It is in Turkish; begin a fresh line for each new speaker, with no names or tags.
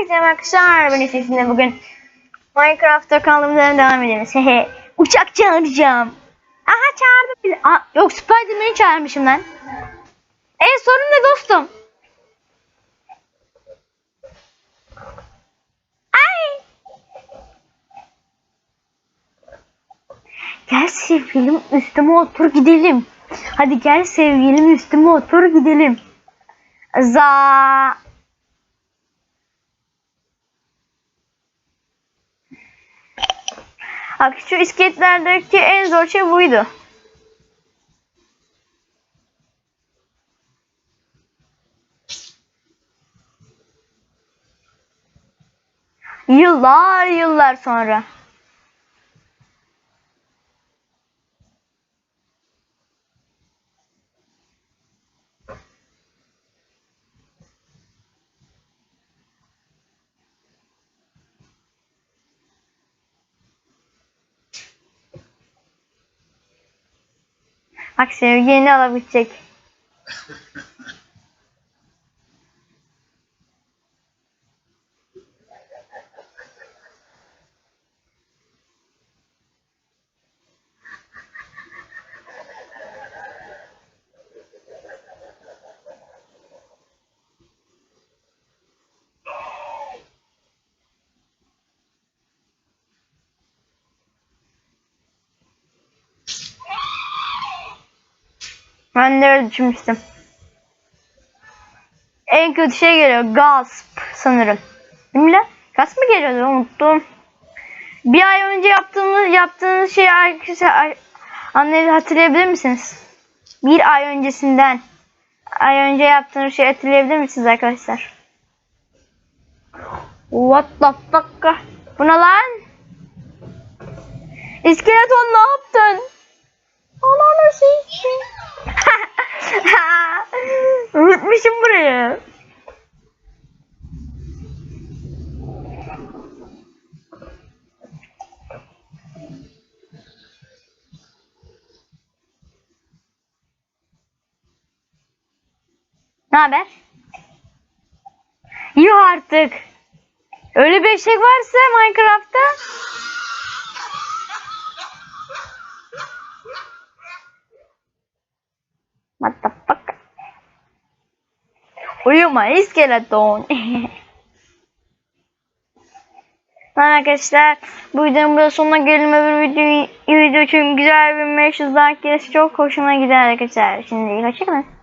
Herkese arkadaşlar ben sizinle bugün Minecraft'ta kaldığımızdan devam edelim. Hehe. Uçak çağıracağım. Aha çağırdı bile. Aa, yok Spiderman'i çağırmışım ben. E sorun ne dostum? Ay. Gel sevgilim üstüme otur gidelim. Hadi gel sevgilim üstüme otur gidelim. Za. Bak şu iskeletlerdeki en zor şey buydu. Yıllar yıllar sonra. Bak sevgilini alabilecek. Ben de öyle. En kötü şey geliyor. Gasp sanırım. Değil mi lan? Gasp mı geliyordu? Unuttum. Bir ay önce yaptığımız yaptığınız şeyi arkadaşlar anlayıp hatırlayabilir misiniz? Bir ay öncesinden ay önce yaptığınız şeyi hatırlayabilir misiniz arkadaşlar? What the fuck? Bu ne lan? İskeleton ne yaptın? Unutmuşum burayı. Ne haber? Yuh artık. Öyle bir şey varsa Minecraft'ta Uyuma iskeleton. Tamam arkadaşlar bu videonun burada sonuna gelelim öbür video, video için güzel bir 500 like gelirse çok hoşuma gider arkadaşlar. Şimdi hoşçakalın.